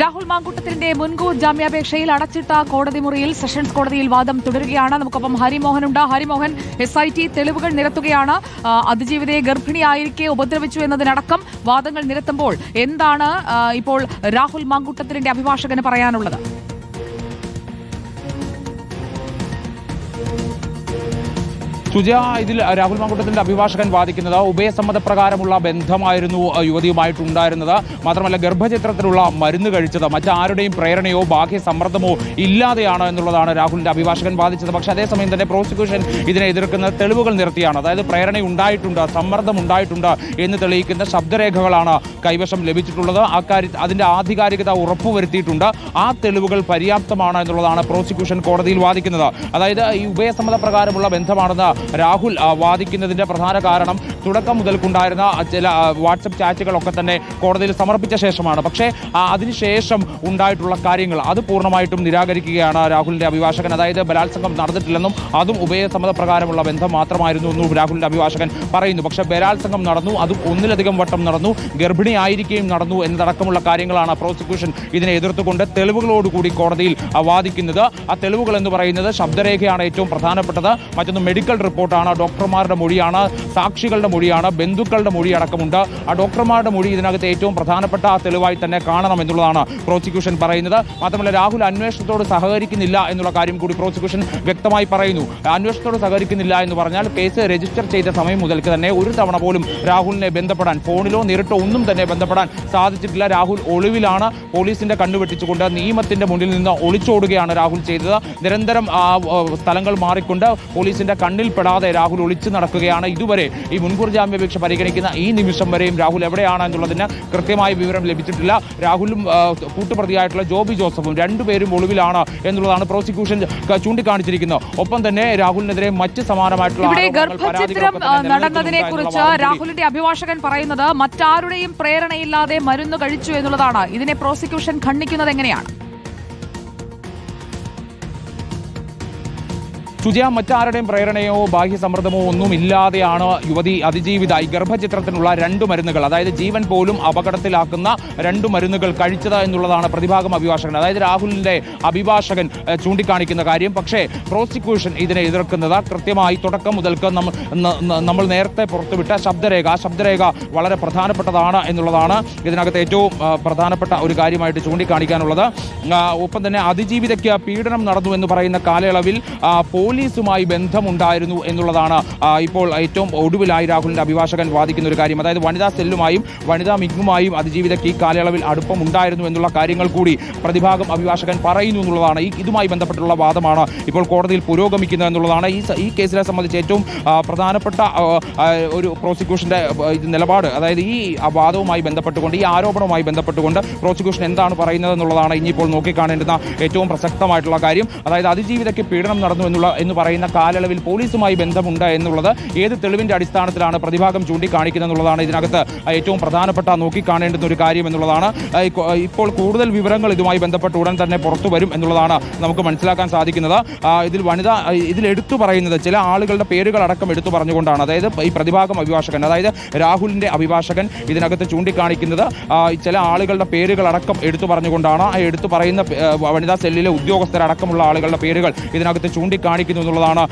രാഹുൽ മാങ്കൂട്ടത്തിന്റെ മുൻകൂർ ജാമ്യാപേക്ഷയിൽ അടച്ചിട്ട കോടതി മുറിയിൽ സെഷൻസ് കോടതിയിൽ വാദം തുടരുകയാണ്. നമുക്കൊപ്പം ഹരിമോഹനുണ്ട് ഹരിമോഹൻ എസ് ഐ ടി തെളിവുകൾ നിരത്തുകയാണ്. അതിജീവിതയെ ഗർഭിണിയായിരിക്കെ ഉപദ്രവിച്ചു എന്നതിനടക്കം വാദങ്ങൾ നിരത്തുമ്പോൾ എന്താണ് ഇപ്പോൾ രാഹുൽ മാങ്കൂട്ടത്തിന്റെ അഭിഭാഷകന് പറയാനുള്ളത്? സുജ ഇതിൽ രാഹുൽ മാങ്കുട്ടത്തിന്റെ അഭിഭാഷകൻ വാദിക്കുന്നത് ഉഭയസമ്മതപ്രകാരമുള്ള ബന്ധമായിരുന്നു യുവതിയുമായിട്ടുണ്ടായിരുന്നത്. മാത്രമല്ല ഗർഭചിത്രത്തിലുള്ള മരുന്ന് കഴിച്ചത്. മറ്റാരുടെയും പ്രേരണയോ ബാഹ്യ സമ്മർദ്ദമോ ഇല്ലാതെയാണ് എന്നുള്ളതാണ് രാഹുലിന്റെ അഭിഭാഷകൻ വാദിച്ചത്. പക്ഷേ അതേസമയം തന്നെ പ്രോസിക്യൂഷൻ ഇതിനെ എതിർക്കുന്ന തെളിവുകൾ നിർത്തിയാണ്. അതായത് പ്രേരണ ഉണ്ടായിട്ടുണ്ട് സമ്മർദ്ദം ഉണ്ടായിട്ടുണ്ട് എന്ന് തെളിയിക്കുന്ന ശബ്ദരേഖകളാണ് കൈവശം ലഭിച്ചിട്ടുള്ളത്. അക്കാര്യ അതിന്റെ ആധികാരികത ഉറപ്പുവരുത്തിയിട്ടുണ്ട്. ആ തെളിവുകൾ പര്യാപ്തമാണ് എന്നുള്ളതാണ് പ്രോസിക്യൂഷൻ കോടതിയിൽ വാദിക്കുന്നത്. അതായത് ഈ ഉഭയസമ്മത പ്രകാരമുള്ള ബന്ധമാണെന്ന് രാഹുൽ വാദിക്കുന്നതിന്റെ പ്രധാന കാരണം തുടക്കം മുതൽക്കുണ്ടായിരുന്ന ചില വാട്സപ്പ് ചാറ്റുകളൊക്കെ തന്നെ കോടതിയിൽ സമർപ്പിച്ച ശേഷമാണ്. പക്ഷേ അതിനുശേഷം ഉണ്ടായിട്ടുള്ള കാര്യങ്ങൾ അത് പൂർണമായിട്ടും നിരാകരിക്കുകയാണ് രാഹുലിന്റെ അഭിഭാഷകൻ. അതായത് ബലാത്സംഗം നടന്നിട്ടില്ലെന്നും അതും ഉഭയസമ്മത പ്രകാരമുള്ള ബന്ധം മാത്രമായിരുന്നു എന്നും രാഹുലിന്റെ അഭിഭാഷകൻ പറയുന്നു. പക്ഷേ ബലാത്സംഗം നടന്നു അതും ഒന്നിലധികം വട്ടം നടന്നു ഗർഭിണിയായിരിക്കുകയും നടന്നു എന്നതടക്കമുള്ള കാര്യങ്ങളാണ് പ്രോസിക്യൂഷൻ ഇതിനെ എതിർത്തുകൊണ്ട് തെളിവുകളോടുകൂടി കോടതിയിൽ വാദിക്കുന്നത്. ആ തെളിവുകൾ എന്ന് പറയുന്നത് ശബ്ദരേഖയാണ് ഏറ്റവും പ്രധാനപ്പെട്ടത്. മറ്റൊന്ന് മെഡിക്കൽ റിപ്പോർട്ടാണ്. ഡോക്ടർമാരുടെ മൊഴിയാണ് സാക്ഷികളുടെ മൊഴിയാണ് ബന്ധുക്കളുടെ മൊഴി അടക്കമുണ്ട് ആ ഡോക്ടർമാരുടെ മൊഴി ഇതിനകത്ത് ഏറ്റവും പ്രധാനപ്പെട്ട തെളിവായി തന്നെ കാണണം എന്നുള്ളതാണ് പ്രോസിക്യൂഷൻ പറയുന്നത്. മാത്രമല്ല രാഹുൽ അന്വേഷണത്തോട് സഹകരിക്കുന്നില്ല എന്നുള്ള കാര്യം കൂടി പ്രോസിക്യൂഷൻ വ്യക്തമായി പറയുന്നു. അന്വേഷണത്തോട് സഹകരിക്കുന്നില്ല എന്ന് പറഞ്ഞാൽ കേസ് രജിസ്റ്റർ ചെയ്ത സമയം മുതൽക്ക് തന്നെ ഒരു തവണ പോലും രാഹുലിനെ ബന്ധപ്പെടാൻ ഫോണിലോ നേരിട്ടോ ഒന്നും തന്നെ ബന്ധപ്പെടാൻ സാധിച്ചിട്ടില്ല. രാഹുൽ ഒളിവിലാണ്. പോലീസിന്റെ കണ്ണുവെട്ടിച്ചുകൊണ്ട് നിയമത്തിന്റെ മുന്നിൽ നിന്ന് ഒളിച്ചോടുകയാണ് രാഹുൽ ചെയ്തത്. നിരന്തരം സ്ഥലങ്ങൾ മാറിക്കൊണ്ട് പോലീസിന്റെ കണ്ണിൽ പെടാതെ രാഹുൽ ഒളിച്ചു നടക്കുകയാണ്. ഇതുവരെ ഈ മുൻകൂർ ജാമ്യാപേക്ഷ പരിഗണിക്കുന്ന ഈ നിമിഷം വരെയും രാഹുൽ എവിടെയാണ് എന്നുള്ളതിന് കൃത്യമായ വിവരം ലഭിച്ചിട്ടില്ല. രാഹുലും കൂട്ടുപ്രതിയായിട്ടുള്ള ജോബി ജോസഫും രണ്ടുപേരും ഒളിവിലാണ് എന്നുള്ളതാണ് പ്രോസിക്യൂഷൻ ചൂണ്ടിക്കാണിച്ചിരിക്കുന്നത്. ഒപ്പം തന്നെ രാഹുലിനെതിരെ മറ്റ് സമാനമായിട്ടുള്ള ഗർഭചിത്രം നടന്നതിനെ കുറിച്ച് രാഹുലിന്റെ അഭിഭാഷകൻ പറയുന്നത് മറ്റാരുടെയും പ്രേരണയില്ലാതെ മരുന്ന് കഴിച്ചു എന്നുള്ളതാണ്. ഇതിനെ പ്രോസിക്യൂഷൻ ഖണ്ഡിക്കുന്നത് എങ്ങനെയാണ്? സുജയ മറ്റാരുടെയും പ്രേരണയോ ബാഹ്യ സമ്മർദ്ദമോ ഒന്നും ഇല്ലാതെയാണ് യുവതി അതിജീവിത ഈ ഗർഭചിത്രത്തിനുള്ള രണ്ട് മരുന്നുകൾ അതായത് ജീവൻ പോലും അപകടത്തിലാക്കുന്ന രണ്ട് മരുന്നുകൾ കഴിച്ചത് എന്നുള്ളതാണ് പ്രതിഭാഗം അഭിഭാഷകൻ. അതായത് രാഹുലിന്റെ അഭിഭാഷകൻ ചൂണ്ടിക്കാണിക്കുന്ന കാര്യം. പക്ഷേ പ്രോസിക്യൂഷൻ ഇതിനെ എതിർക്കുന്നത് കൃത്യമായി തുടക്കം മുതൽക്ക് നമ്മൾ നേരത്തെ പുറത്തുവിട്ട ശബ്ദരേഖ. ശബ്ദരേഖ വളരെ പ്രധാനപ്പെട്ടതാണ് എന്നുള്ളതാണ് ഇതിനകത്ത് ഏറ്റവും പ്രധാനപ്പെട്ട ഒരു കാര്യമായിട്ട് ചൂണ്ടിക്കാണിക്കാനുള്ളത്. ഒപ്പം തന്നെ അതിജീവിതയ്ക്ക് പീഡനം നടന്നു എന്ന് പറയുന്ന കാലയളവിൽ ആ, പോലീസുമായി ബന്ധമുണ്ടായിരുന്നു എന്നുള്ളതാണ് ഇപ്പോൾ ഏറ്റവും ഒടുവിലായി രാഹുലിന്റെ അഭിഭാഷകൻ വാദിക്കുന്ന ഒരു കാര്യം. അതായത് വനിതാ സെല്ലുമായും വനിതാ മിഗുമായും അതിജീവിതയ്ക്ക് ഈ കാലയളവിൽ അടുപ്പമുണ്ടായിരുന്നു എന്നുള്ള കാര്യങ്ങൾ കൂടി പ്രതിഭാഗം അഭിഭാഷകൻ പറയുന്നു എന്നുള്ളതാണ്. ഈ ഇതുമായി ബന്ധപ്പെട്ടുള്ള വാദമാണ് ഇപ്പോൾ കോടതിയിൽ പുരോഗമിക്കുന്നത് എന്നുള്ളതാണ്. ഈ ഈ കേസിനെ സംബന്ധിച്ച് ഏറ്റവും പ്രധാനപ്പെട്ട ഒരു പ്രോസിക്യൂഷന്റെ നിലപാട് അതായത് ഈ വാദവുമായി ബന്ധപ്പെട്ടുകൊണ്ട് ഈ ആരോപണവുമായി ബന്ധപ്പെട്ടുകൊണ്ട് പ്രോസിക്യൂഷൻ എന്താണ് പറയുന്നത് എന്നുള്ളതാണ് ഇനിയിപ്പോൾ നോക്കിക്കാണേണ്ടുന്ന ഏറ്റവും പ്രസക്തമായിട്ടുള്ള കാര്യം. അതായത് അതിജീവിതയ്ക്ക് പീഡനം നടന്നു എന്നുള്ള എന്ന് പറയുന്ന കാലയളവിൽ പോലീസുമായി ബന്ധമുണ്ട് എന്നുള്ളത് ഏത് തെളിവിന്റെ അടിസ്ഥാനത്തിലാണ് പ്രതിഭാഗം ചൂണ്ടിക്കാണിക്കുന്നത് എന്നുള്ളതാണ് ഇതിനകത്ത് ഏറ്റവും പ്രധാനപ്പെട്ട നോക്കിക്കാണേണ്ടുന്ന ഒരു കാര്യം എന്നുള്ളതാണ്. ഇപ്പോൾ കൂടുതൽ വിവരങ്ങൾ ഇതുമായി ബന്ധപ്പെട്ട് ഉടൻ തന്നെ പുറത്തു വരും എന്നുള്ളതാണ് നമുക്ക് മനസ്സിലാക്കാൻ സാധിക്കുന്നത്. ഇതിൽ വനിത ഇതിൽ എടുത്തു പറയുന്നത് ചില ആളുകളുടെ പേരുകൾ അടക്കം എടുത്തു പറഞ്ഞുകൊണ്ടാണ്. അതായത് ഈ പ്രതിഭാഗം അഭിഭാഷകൻ അതായത് രാഹുലിന്റെ അഭിഭാഷകൻ ഇതിനകത്ത് ചൂണ്ടിക്കാണിക്കുന്നത്. ചില ആളുകളുടെ പേരുകൾ അടക്കം എടുത്തു പറഞ്ഞുകൊണ്ടാണ് എടുത്തു പറയുന്ന വനിതാ സെല്ലിലെ ഉദ്യോഗസ്ഥരടക്കമുള്ള ആളുകളുടെ പേരുകൾ ഇതിനകത്ത് ചൂണ്ടിക്കാണിക്കുന്നു എന്നുള്ളതാണ്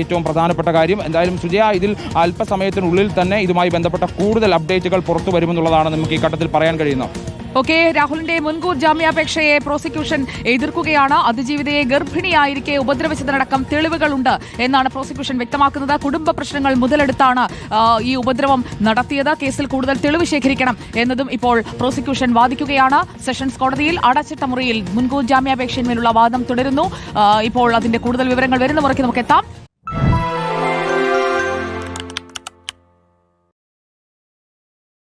ഏറ്റവും പ്രധാനപ്പെട്ട കാര്യം. എന്തായാലും സുജയ ഇതിൽ അല്പസമയത്തിനുള്ളിൽ തന്നെ ഇതുമായി ബന്ധപ്പെട്ട കൂടുതൽ അപ്ഡേറ്റുകൾ പുറത്തു വരുമെന്നുള്ളതാണ് നമുക്ക് ഈ ഘട്ടത്തിൽ പറയാൻ കഴിയുന്നത്. ഓക്കെ രാഹുലിന്റെ മുൻകൂർ ജാമ്യാപേക്ഷയെ പ്രോസിക്യൂഷൻ എതിർക്കുകയാണ്. അതിജീവിതയെ ഗർഭിണിയായിരിക്കെ ഉപദ്രവിച്ചതിനടക്കം തെളിവുകളുണ്ട് എന്നാണ് പ്രോസിക്യൂഷൻ വ്യക്തമാക്കുന്നത്. കുടുംബ പ്രശ്നങ്ങൾ മുതലെടുത്താണ് ഈ ഉപദ്രവം നടത്തിയത്. കേസിൽ കൂടുതൽ തെളിവ് ശേഖരിക്കണം എന്നതും ഇപ്പോൾ പ്രോസിക്യൂഷൻ വാദിക്കുകയാണ്. സെഷൻസ് കോടതിയിൽ അടച്ചിട്ട മുറിയിൽ മുൻകൂർ ജാമ്യാപേക്ഷയിന്മേലുള്ള വാദം തുടരുന്നു. ഇപ്പോൾ അതിന്റെ കൂടുതൽ വിവരങ്ങൾ വരുന്ന മുറയ്ക്ക് നമുക്ക് എത്താം